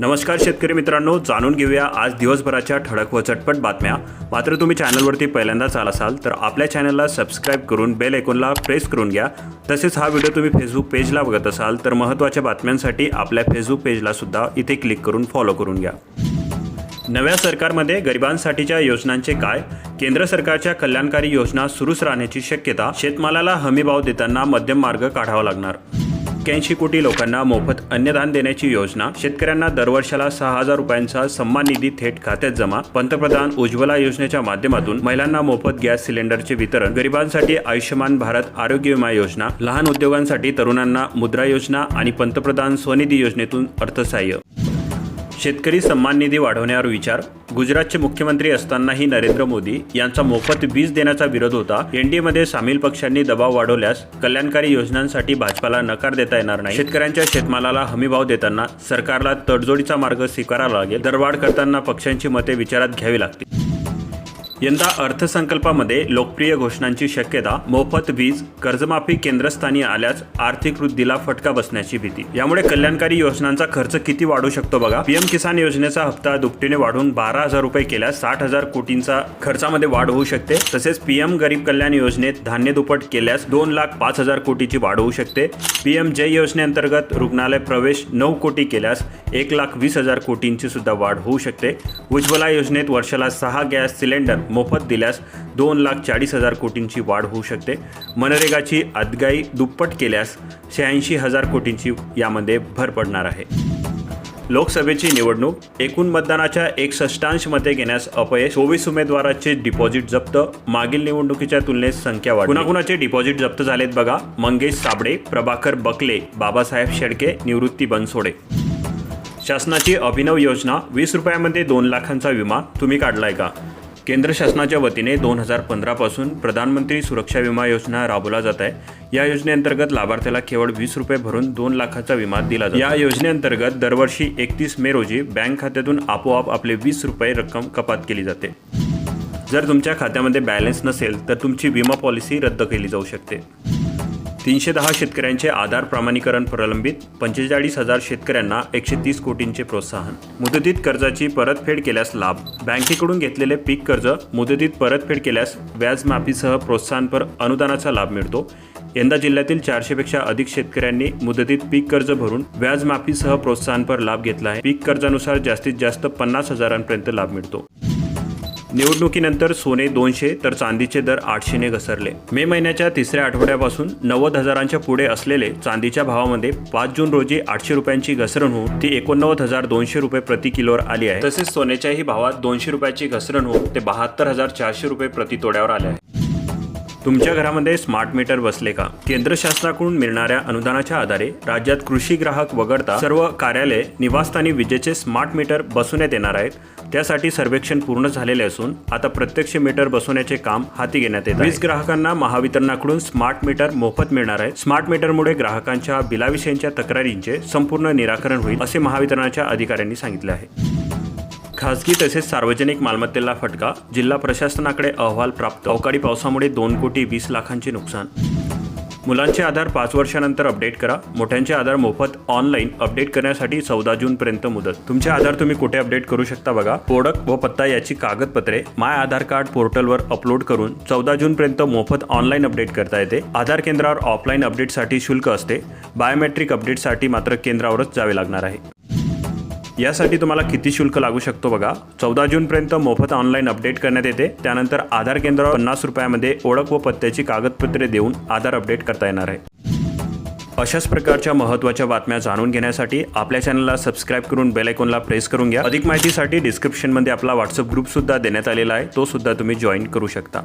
नमस्कार शेतकरी मित्रांनो जाणून घेऊया आज दिवसभराच्या ठळक व चटपट बातम्या. मात्र तुम्ही चॅनलवरती पहिल्यांदाच आला असाल तर आपल्या चॅनलला सबस्क्राईब करून बेल ऐकूनला प्रेस करून घ्या. तसेच हा व्हिडिओ तुम्ही फेसबुक पेजला बघत असाल तर महत्त्वाच्या बातम्यांसाठी आपल्या फेसबुक पेजला सुद्धा इथे क्लिक करून फॉलो करून घ्या. नव्या सरकारमध्ये गरिबांसाठीच्या योजनांचे काय? केंद्र सरकारच्या कल्याणकारी योजना सुरूच राहण्याची शक्यता? शेतमालाला हमीभाव देताना मध्यम मार्ग काढावा लागणार. एक्क्याऐंशी कोटी लोकांना मोफत अन्नदान देण्याची योजना. शेतकऱ्यांना दरवर्षाला सहा हजार रुपयांचा सन्मान निधी थेट खात्यात जमा. पंतप्रधान उज्ज्वला योजनेच्या माध्यमातून महिलांना मोफत गॅस सिलेंडरचे वितरण. गरिबांसाठी आयुष्यमान भारत आरोग्य विमा योजना. लहान उद्योगांसाठी तरुणांना मुद्रा योजना आणि पंतप्रधान स्वनिधी योजनेतून अर्थसहाय्य. शेतकरी सन्मान निधी वाढवण्यावर विचार. गुजरातचे मुख्यमंत्री असतानाही नरेंद्र मोदी यांचा मोफत वीज देण्याचा विरोध होता. एनडीएमध्ये सामील पक्षांनी दबाव वाढवल्यास कल्याणकारी योजनांसाठी भाजपाला नकार देता येणार नाही. शेतकऱ्यांच्या शेतमालाला हमीभाव देताना सरकारला तडजोडीचा मार्ग स्वीकारावा लागेल. दरवाढ करताना पक्षांची मते विचारात घ्यावी लागतील. यंदा अर्थसंकल्पामध्ये लोकप्रिय घोषणांची शक्यता मोफत वीज कर्जमाफी केंद्रस्थानी आल्यास आर्थिक वृद्धीला फटका बसण्याची भीती. यामुळे कल्याणकारी योजनांचा खर्च किती वाढू शकतो बघा? पीएम किसान योजनेचा हप्ता दुपटीने वाढून बारा हजार रुपये केल्यास साठ हजार कोटींचा खर्चामध्ये वाढ होऊ शकते. तसेच पीएम गरीब कल्याण योजनेत धान्य दुप्पट केल्यास दोन लाख पाच हजार कोटीची वाढ होऊ शकते. पीएम जय योजनेअंतर्गत रुग्णालय प्रवेश नऊ कोटी केल्यास एक लाख वीस हजार कोटींची सुद्धा वाढ होऊ शकते. उज्ज्वला योजनेत वर्षाला सहा गॅस सिलेंडर मोफत दिल्यास दोन लाख चाळीस हजार कोटींची वाढ होऊ शकते. मनरेगाची अदगाई दुप्पट केल्यास शहाऐंशी हजार कोटींची यामध्ये भर पडणार आहे. लोकसभेची निवडणूक एकूण मतदानाच्या एकसष्टांश मते घेण्यास अपयश चोवीस उमेदवारांचे डिपॉझिट जप्त मागील निवडणुकीच्या तुलनेत संख्या वाढ कुणाकुणाचे डिपॉझिट जप्त झालेत बघा. मंगेश साबडे प्रभाकर बकले बाबासाहेब शेडके निवृत्ती बनसोडे. शासनाची अभिनव योजना वीस रुपयामध्ये दोन लाखांचा विमा तुम्ही काढलाय का? केंद्र शासनाच्या वतीने दोन हजार पंधरापासून प्रधानमंत्री सुरक्षा विमा योजना राबवला जात आहे. या योजनेअंतर्गत लाभार्थ्याला केवळ वीस रुपये भरून दोन लाखाचा विमा दिला जातो. या योजनेअंतर्गत दरवर्षी एकतीस मे रोजी बँक खात्यातून आपोआप आपले वीस रुपये रक्कम कपात केली जाते. जर तुमच्या खात्यामध्ये बॅलन्स नसेल तर तुमची विमा पॉलिसी रद्द केली जाऊ शकते. तीनशे दहा शेतकऱ्यांचे आधार प्रमाणीकरण प्रलंबित पंचेचाळीस हजार शेतकऱ्यांना एकशे तीस कोटींचे प्रोत्साहन. मुदतीत कर्जाची परतफेड केल्यास लाभ. बँकेकडून घेतलेले पीक कर्ज मुदतीत परतफेड केल्यास व्याजमाफीसह प्रोत्साहनपर अनुदानाचा लाभ मिळतो. यंदा जिल्ह्यातील चारशेपेक्षा अधिक शेतकऱ्यांनी मुदतीत पीक कर्ज भरून व्याजमाफीसह प्रोत्साहनपर लाभ घेतला आहे. पीक कर्जानुसार जास्तीत जास्त पन्नास हजारांपर्यंत लाभ मिळतो. निवडणुकीनंतर सोने दोनशे तर चांदीचे दर आठशेने घसरले. मे महिन्याच्या तिसऱ्या आठवड्यापासून नव्वद हजारांच्या पुढे असलेले चांदीच्या भावामध्ये पाच जून रोजी आठशे रुपयांची घसरण होऊन ती एकोणनव्वद हजार दोनशे रुपये प्रति किलोवर आली आहे. तसेच सोन्याच्याही भावात दोनशे रुपयाची घसरण होऊन ते बहात्तर हजार चारशे रुपये प्रति तोड्यावर आले आहे. तुमच्या घरामध्ये स्मार्ट मीटर बसले का? केंद्र शासनाकडून मिळणाऱ्या अनुदानाच्या आधारे राज्यात कृषी ग्राहक वगळता सर्व कार्यालय निवासस्थानी विजेचे स्मार्ट मीटर बसवण्यात येणार आहेत. त्यासाठी सर्वेक्षण पूर्ण झालेले असून आता प्रत्यक्ष मीटर बसवण्याचे काम हाती घेण्यात येत आहे. वीज ग्राहकांना महावितरणाकडून स्मार्ट मीटर मोफत मिळणार आहे. स्मार्ट मीटरमुळे ग्राहकांच्या बिलाविषयीच्या तक्रारींचे संपूर्ण निराकरण होईल असे महावितरणाच्या अधिकाऱ्यांनी सांगितले आहे. खासगी तसेच सार्वजनिक मालमत्तेला फटका जिल्हा प्रशासनाकडे अहवाल प्राप्त अवकाळी पावसामुळे दोन कोटी वीस लाखांचे नुकसान. मुलांचे आधार पाच वर्षानंतर अपडेट करा मोठ्यांचे आधार मोफत ऑनलाईन अपडेट करण्यासाठी चौदा जून पर्यंत मुदत. तुमचे आधार तुम्ही कुठे अपडेट करू शकता बघा. ओळख व पत्ता याची कागदपत्रे माय आधार कार्ड पोर्टलवर अपलोड करून चौदा जून पर्यंत मोफत ऑनलाईन अपडेट करता येते. आधार केंद्रावर ऑफलाईन अपडेटसाठी शुल्क असते. बायोमेट्रिक अपडेटसाठी मात्र केंद्रावरच जावे लागणार आहे. यासाठी तुम्हाला किती शुल्क लागू शकतो बघा. चौदा जूनपर्यंत मोफत ऑनलाईन अपडेट करण्यात येते. त्यानंतर आधार केंद्रावर पन्नास रुपयामध्ये ओळख व पत्त्याची कागदपत्रे देऊन आधार अपडेट करता येणार आहे. अशाच प्रकारच्या महत्त्वाच्या बातम्या जाणून घेण्यासाठी आपल्या चॅनलला सबस्क्राईब करून बेल आयकॉनला प्रेस करून घ्या. अधिक माहितीसाठी डिस्क्रिप्शनमध्ये आपला व्हॉट्सअप ग्रुपसुद्धा देण्यात आलेला आहे. तो सुद्धा तुम्ही जॉईन करू शकता.